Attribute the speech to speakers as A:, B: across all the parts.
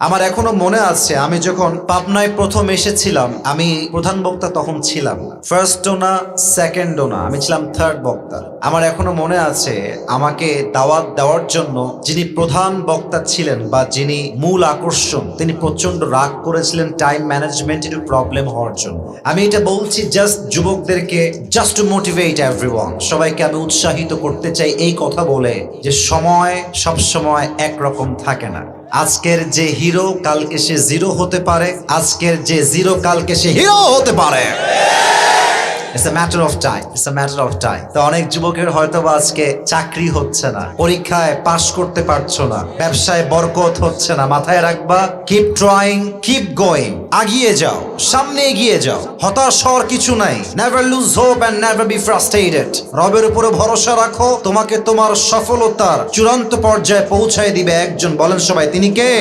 A: আমার এখনও মনে আছে, আমি যখন পাবনায় প্রথম এসেছিলাম, আমি প্রধান বক্তা তখন ছিলাম ফার্স্ট না সেকেন্ড না, আমি ছিলাম থার্ড বক্তা। আমার এখনও মনে আছে, আমাকে দাওয়াত দেওয়ার জন্য যিনি প্রধান বক্তা ছিলেন বা যিনি মূল আকর্ষণ, তিনি প্রচণ্ড রাগ করেছিলেন টাইম ম্যানেজমেন্ট একটু প্রবলেম হওয়ার জন্য। আমি এটা বলছি জাস্ট যুবকদেরকে জাস্ট টু মোটিভেট এভরিওয়ান সবাইকে আমি উৎসাহিত করতে চাই এই কথা বলে যে সময় সব সময় একরকম থাকে না। আজকের যে হিরো, কালকে সে জিরো হতে পারে। আজকের যে জিরো, কালকে সে হিরো হতে পারে। It's a matter of time it's a matter of time তো অনেক যুবকের হয়তো আজকে চাকরি হচ্ছে না, পরীক্ষায় পাশ করতে পারছ না, ব্যবসায় বরকত হচ্ছে না। মাথায় রাখবা কিপ কিপ গোয়িং আগিয়ে যাও, সামনে এগিয়ে যাও। হতাশ হওয়ার কিছু নাই। Never lose hope and never be frustrated রবের উপরে ভরসা রাখো, তোমাকে তোমার সফলতার চূড়ান্ত পর্যায়ে পৌঁছায় দিবে একজন। বলেন সবাই, তিনি কে?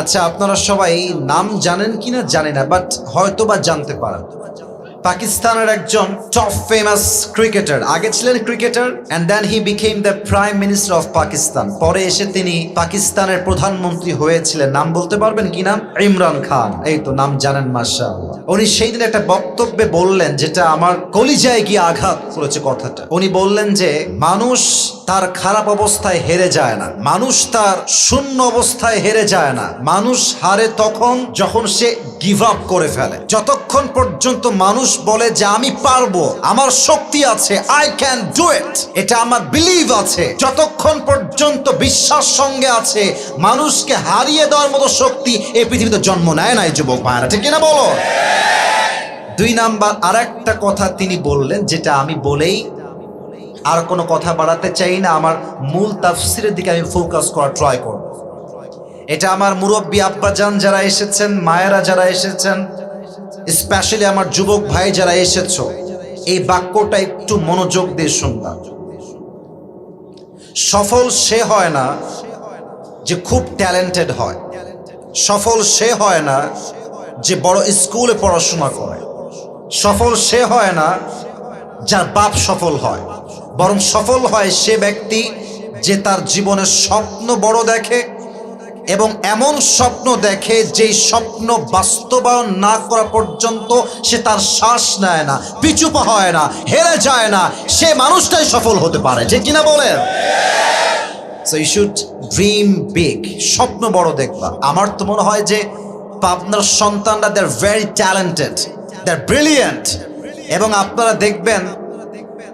A: আচ্ছা আপনারা সবাই নাম জানেন কিনা জানি না বাট হয়তো বা জানতে পারেন। পাকিস্তানের একজন টপ ফেমাস ক্রিকেটার আগে ছিলেন cricketer and then he became the prime minister of Pakistan পরে এসে তিনি পাকিস্তানের প্রধানমন্ত্রী হয়েছিলেন। নাম বলতে পারবেন কি নাম? ইমরান খান। এই তো নাম জানেন মাসা উনি সেই দিন একটা বক্তব্যে বললেন, যেটা আমার কলিজায় গিয়ে আঘাত করেছে কথাটা। উনি বললেন যে, মানুষ তার খারাপ অবস্থায় হেরে যায় না। মানুষ তার শূন্য অবস্থায় হেরে যায় না। মানুষ হারে তখন যখন সে গিভ আপ করে ফেলে। যতক্ষণ পর্যন্ত মানুষ বলে যে আমি পারব, আমার শক্তি আছে আই ক্যান ডু ইট এটা আমার বিলিভ আছে। যতক্ষণ পর্যন্ত বিশ্বাস সঙ্গে আছে, মানুষকে হারিয়ে দেওয়ার মতো শক্তি এই পৃথিবীতে জন্ম নেয় নাই যুবক ভাইরা ঠিক কিনা বলো? দুই নাম্বার আর একটা কথা তিনি বললেন, যেটা আমি বলেই আর কোনো কথা বাড়াতে চাই না, আমার মূল তাফসিরের দিকে আমি ফোকাস করা ট্রাই করব। এটা আমার মুরব্বী আব্বাজান যারা এসেছেন, মায়েরা যারা এসেছেন স্পেশালি আমার যুবক ভাই যারা এসেছ, এই বাক্যটা একটু মনোযোগ দিয়ে শুনবা। সফল সে হয় না যে খুব ট্যালেন্টেড হয়। সফল সে হয় না যে বড় স্কুলে পড়াশোনা করে। সফল সে হয় না যার বাপ সফল হয়। বরং সফল হয় সে ব্যক্তি যে তার জীবনের স্বপ্ন বড় দেখে এবং এমন স্বপ্ন দেখে যেই স্বপ্ন বাস্তবায়ন না করা পর্যন্ত সে তার শ্বাস নেয় না, পিছু পা হয় না, হেরে যায় না, সে মানুষটাই সফল হতে পারে। যে কিনা বলেন? শুড ড্রিম বিগ স্বপ্ন বড় দেখবা। আমার তো মনে হয় যে পাবনার সন্তানরা they very talented they are brilliant এবং আপনারা দেখবেন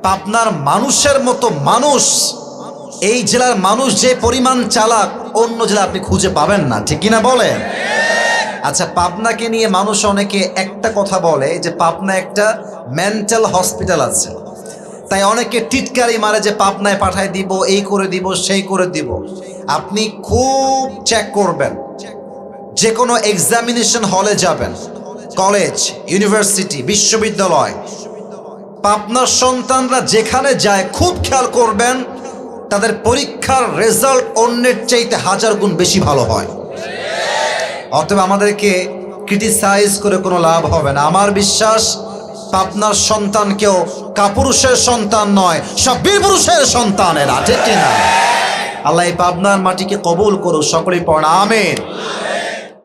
A: পাবনার মানুষের মতো মানুষ এই জেলার মানুষ যে পরিমাণ চালাক, অন্য জেলা আপনি খুঁজে পাবেন না। ঠিক কিনা বলেন? আচ্ছা পাবনাকে নিয়ে মানুষ অনেকে একটা কথা বলে যে পাবনা একটা মেন্টাল হসপিটাল আছে। তাই অনেকে টিটকারি মারে যে পাবনায় পাঠায় দিব, এই করে দিব, সেই করে দিব। আপনি খুব চেক করবেন। যে কোনো এক্সামিনেশন হলে যাবেন। কলেজ ইউনিভার্সিটি বিশ্ববিদ্যালয়। পাবনার সন্তানরা যেখানে যায়, খুব খেয়াল করবেন তাদের পরীক্ষার রেজাল্ট অন্যের চাইতে হাজার গুণ বেশি ভালো হয়। অতএব আমাদেরকে ক্রিটিসাইজ করে কোনো লাভ হবে না। আমার বিশ্বাস আপনার সন্তান কেউ কাপুরুষের সন্তান নয়, সব বীরপুরুষের সন্তানেরা ঠিক কিনা? আল্লাহ পাবনার মাটিকে কবুল করুক, সকলেই পড়া আমের